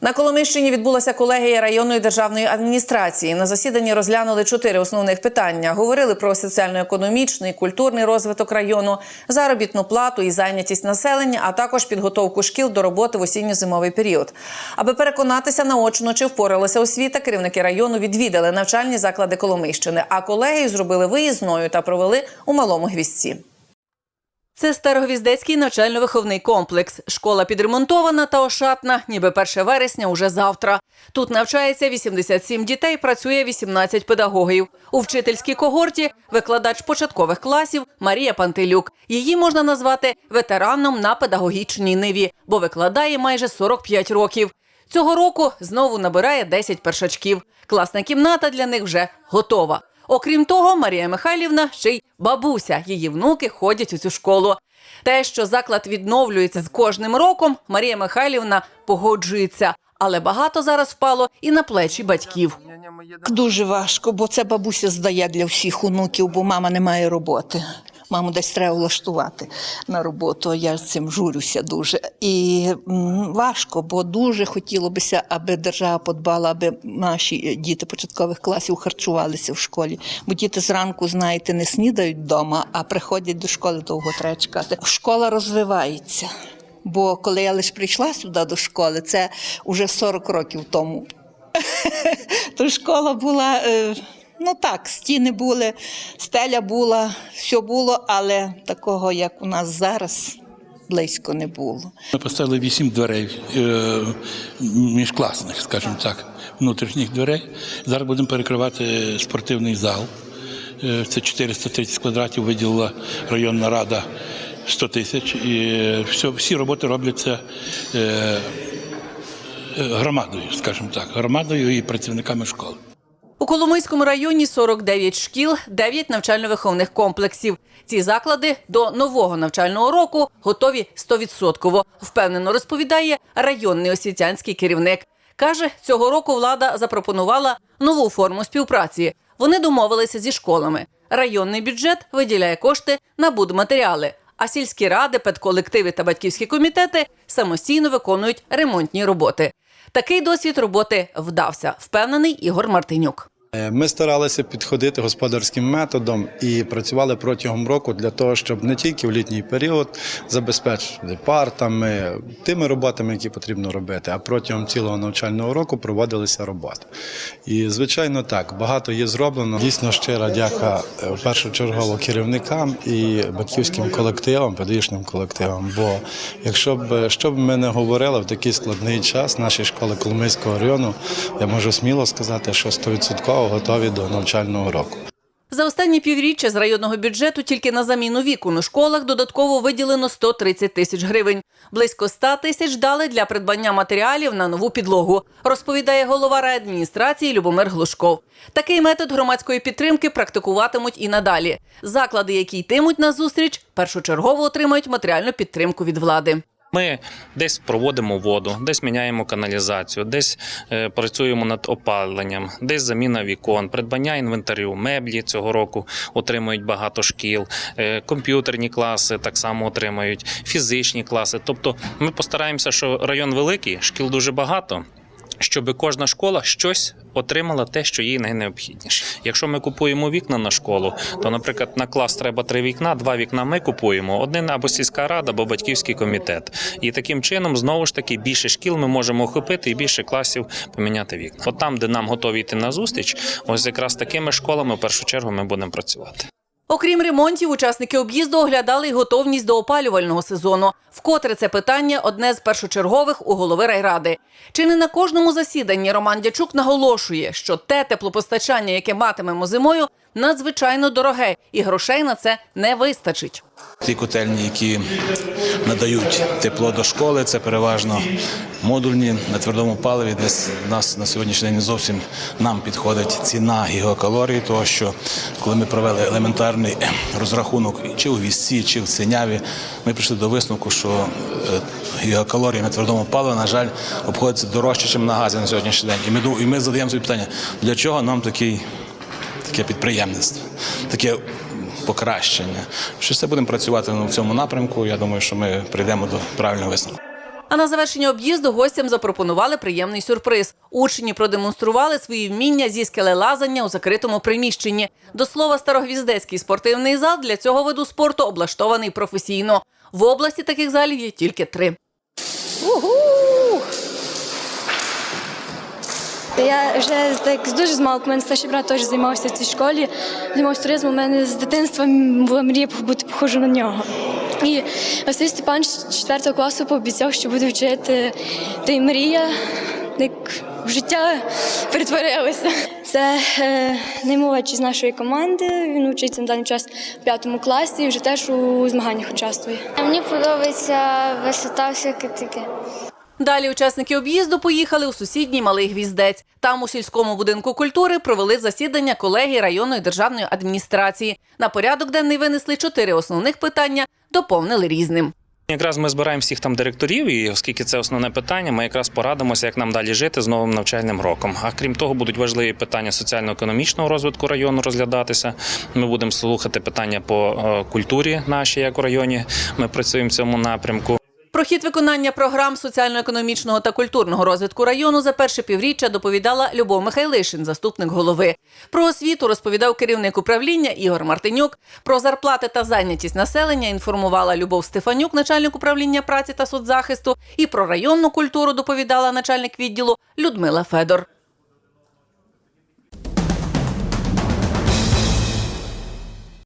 На Коломийщині відбулася колегія районної державної адміністрації. На засіданні розглянули чотири основних питання. Говорили про соціально-економічний, культурний розвиток району, заробітну плату і зайнятість населення, а також підготовку шкіл до роботи в осінньо-зимовий період. Аби переконатися наочно, чи впоралася освіта, керівники району відвідали навчальні заклади Коломийщини, а колегію зробили виїзною та провели у малому гвіздці. Це Старогвіздецький навчально-виховний комплекс. Школа підремонтована та ошатна, ніби 1 вересня уже завтра. Тут навчається 87 дітей, працює 18 педагогів. У вчительській когорті викладач початкових класів Марія Пантелюк. Її можна назвати ветераном на педагогічній ниві, бо викладає майже 45 років. Цього року знову набирає 10 першачків. Класна кімната для них вже готова. Окрім того, Марія Михайлівна ще й бабуся. Її внуки ходять у цю школу. Те, що заклад відновлюється з кожним роком, Марія Михайлівна погоджується. Але багато зараз впало і на плечі батьків. Дуже важко, бо це бабуся здає для всіх онуків, бо мама не має роботи. Маму десь треба влаштувати на роботу. Я цим журюся дуже. І важко, бо дуже хотіло бися, аби держава подбала, аби наші діти початкових класів харчувалися в школі. Бо діти зранку, знаєте, не снідають вдома, а приходять до школи довго треба чекати. Школа розвивається. Бо коли я лише прийшла сюди до школи, це вже 40 років тому то школа була, е, ну так, стіни були, стеля була, все було, але такого, як у нас зараз, близько не було. Ми поставили вісім дверей е, міжкласних, скажімо так, внутрішніх дверей. Зараз будемо перекривати спортивний зал. Е, Це 430 квадратів виділила районна рада 100 тисяч. І е, все, всі роботи робляться громадою, скажімо так, громадою і працівниками школи. У Коломийському районі 49 шкіл, 9 навчально-виховних комплексів. Ці заклади до нового навчального року готові 100%, впевнено розповідає районний освітянський керівник. Каже, цього року влада запропонувала нову форму співпраці. Вони домовилися зі школами. Районний бюджет виділяє кошти на будматеріали, а сільські ради, педколективи та батьківські комітети самостійно виконують ремонтні роботи. Такий досвід роботи вдався, впевнений Ігор Мартинюк. Е, Ми старалися підходити господарським методом і працювали протягом року для того, щоб не тільки в літній період забезпечити партами, тими роботами, які потрібно робити, а протягом цілого навчального року проводилися роботи. І звичайно, так багато є зроблено. Дійсно щира дяка е, першочергово керівникам і батьківським колективам, педагогічним колективам. Бо якщо б що б ми не говорили в такий складний час, наші школи Коломийського району, я можу сміло сказати, що 100% готові до навчального року. За останні півріччя з районного бюджету тільки на заміну вікон у школах додатково виділено 130 тисяч гривень. Близько 100 тисяч дали для придбання матеріалів на нову підлогу, розповідає голова райадміністрації Любомир Глушков. Такий метод громадської підтримки практикуватимуть і надалі. Заклади, які йтимуть на зустріч, першочергово отримають матеріальну підтримку від влади. Ми десь проводимо воду, десь міняємо каналізацію, десь е, працюємо над опаленням, десь заміна вікон, придбання інвентарю, меблі цього року отримують багато шкіл, е, комп'ютерні класи так само отримають, фізичні класи. Тобто ми постараємося, що район великий, шкіл дуже багато. Щоб кожна школа щось отримала те, що їй найнеобхідніше. Якщо ми купуємо вікна на школу, то, наприклад, на клас треба три вікна, два вікна ми купуємо, один або сільська рада, або батьківський комітет. І таким чином, знову ж таки, більше шкіл ми можемо охопити і більше класів поміняти вікна. От там, де нам готові йти на зустріч, ось якраз такими школами в першу чергу ми будемо працювати. Окрім ремонтів, учасники об'їзду оглядали й готовність до опалювального сезону. Вкотре це питання одне з першочергових у голови райради. Чи не на кожному засіданні Роман Дячук наголошує, що те теплопостачання, яке матимемо зимою, надзвичайно дороге, і грошей на це не вистачить. Ті котельні, які надають тепло до школи, це переважно модульні на твердому паливі. Десь нас на сьогоднішній день зовсім нам підходить ціна гігакалорії, того що коли ми провели елементарний розрахунок чи у вісці, чи в синяві, ми прийшли до висновку, що е, гігакалорії на твердому паливі, на жаль, обходиться дорожче, ніж на газі на сьогоднішній день. І ми і ми задаємо собі питання, для чого нам такий таке підприємництво, таке покращення. Що все будемо працювати в цьому напрямку. Я думаю, що ми прийдемо до правильного висновку. А на завершення об'їзду гостям запропонували приємний сюрприз. Учні продемонстрували свої вміння зі скелелазання у закритому приміщенні. До слова, старогвіздецький спортивний зал для цього виду спорту облаштований професійно. В області таких залів є тільки три. Я вже так дуже з малку, у мене старший брат теж займався в цій школі, займався туризмом. У мене з дитинства була мрія бути похожа на нього. І Василь Степан з 4 класу пообіцяв, що буде вчити. Та й мрія як в життя перетворилася. Це е, наймолодший з нашої команди. Він вчиться на даний час в п'ятому класі і вже теж у змаганнях участвує. Мені подобається висота всяке таке. Далі учасники об'їзду поїхали у сусідній малий гвіздець. Там у сільському будинку культури провели засідання колегії районної державної адміністрації. На порядок денний винесли чотири основних питання, доповнили різним. Якраз ми збираємо всіх там директорів, і оскільки це основне питання, ми якраз порадимося, як нам далі жити з новим навчальним роком. А крім того, будуть важливі питання соціально-економічного розвитку району розглядатися. Ми будемо слухати питання по е, культурі нашій, як у районі. Ми працюємо в цьому напрямку. Про хід виконання програм соціально-економічного та культурного розвитку району за перше півріччя доповідала Любов Михайлишин, заступник голови. Про освіту розповідав керівник управління Ігор Мартинюк. Про зарплати та зайнятість населення інформувала Любов Стефанюк, начальник управління праці та соцзахисту. І про районну культуру доповідала начальник відділу Людмила Федор.